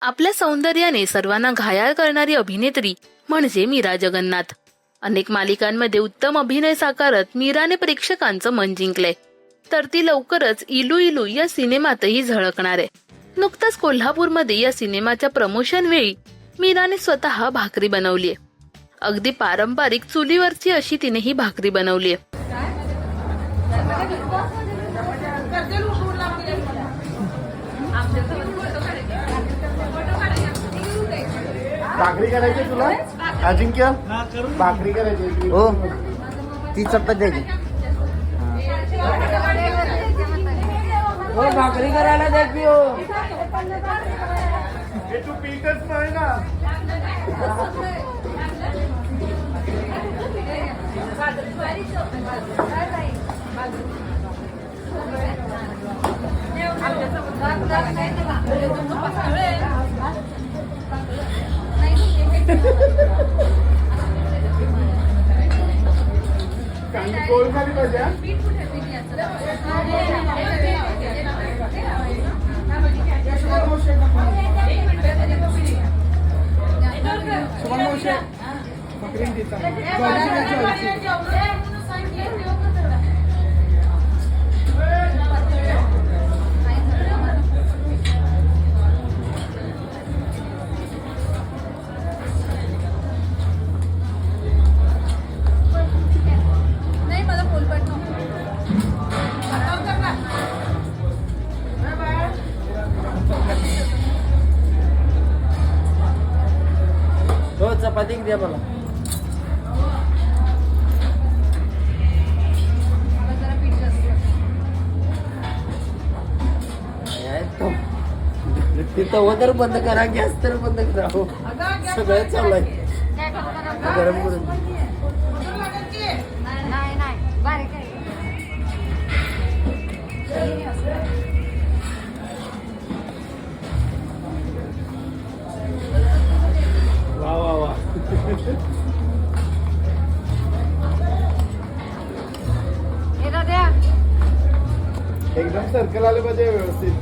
आपल्या सौंदर्याने सर्वांना घायाळ करणारी अभिनेत्री म्हणजे मीरा जगन्नाथ. अनेक मालिकांमध्ये उत्तम अभिनय साकारत मीराने प्रेक्षकांचं मन जिंकलंय. तर ती लवकरच इलू इलू या सिनेमातही झळकणार आहे. नुकताच कोल्हापूरमध्ये या सिनेमाच्या प्रमोशन वेळी मीराने स्वतः भाकरी बनवलीय. अगदी पारंपरिक चुलीवरची अशी तिने ही भाकरी बनवलीय. भाकरी करायची तुला? अजिंक्य? भाकरी करायची. हो. ती चपात द्यायची. हो भाकरी करायला द्या की हो. हे तू पीकच नाही ना. कांदी पोळी खाली पाहिजे हा? नाही चपाती द्या मला. मला जरा पीठ जास्त काय तो? ते तवा तर बंद करा गॅस तर बंद करा हो. सगळं चालू आहे. गरम करून. एकदम सर्कल आले पाहिजे व्यवस्थित.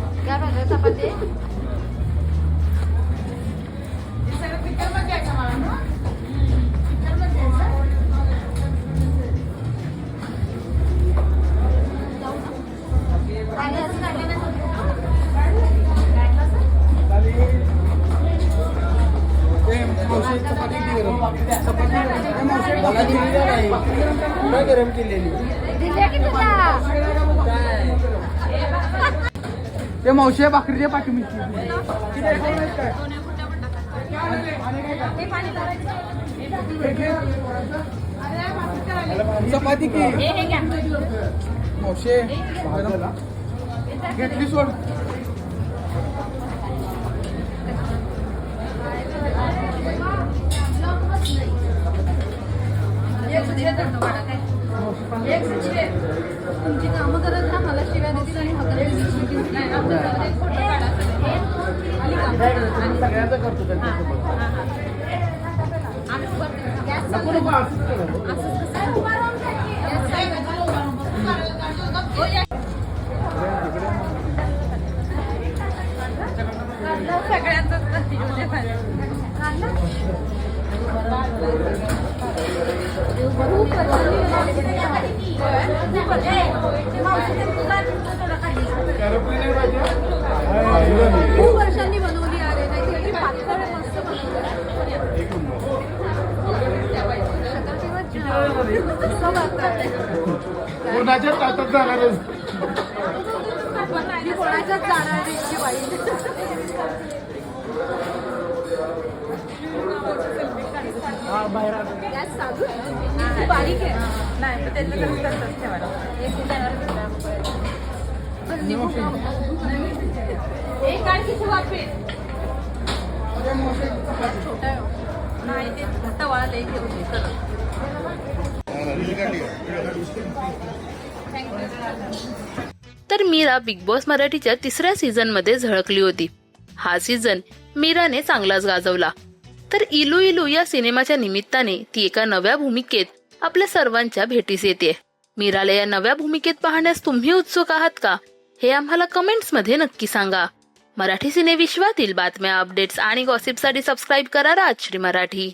मला काय गरम केलेली तुला ते मावशी भाकरीच्या पाठी चपाती की? मावशे घेतली सोड. तुमची कामं करत ना मला शिव्या देतील आणि फोटो काढा करतो. हो. सगळ्यांचाच प्रतिक्रिया झाली. खूप वर्षांनी बनवली आहे नाही पातळ मस्त कोणाच्या ताटात जाणारच कोणाच्याच जाणार बारीक आहे नाही ठेवायला एक काय किती छोटा नाही ते तवा लई घेऊन ये चला तर मीरा बिग बॉस मराठीच्या तिसऱ्या सीझनमध्ये झळकली होती. हा सीझन मीराने चांगलाच गाजवला. तर इलू इलू या सिनेमाच्या निमित्ताने ती एका नव्या भूमिकेत आपल्या सर्वांच्या भेटीस येते मीराला या नव्या भूमिकेत पाहण्यास तुम्ही उत्सुक आहात का? हे आम्हाला कमेंट्समध्ये नक्की सांगा. मराठी सिनेविश्वातील बातम्या अपडेट्स आणि गॉसिपसाठी सबस्क्राईब करा राजश्री मराठी.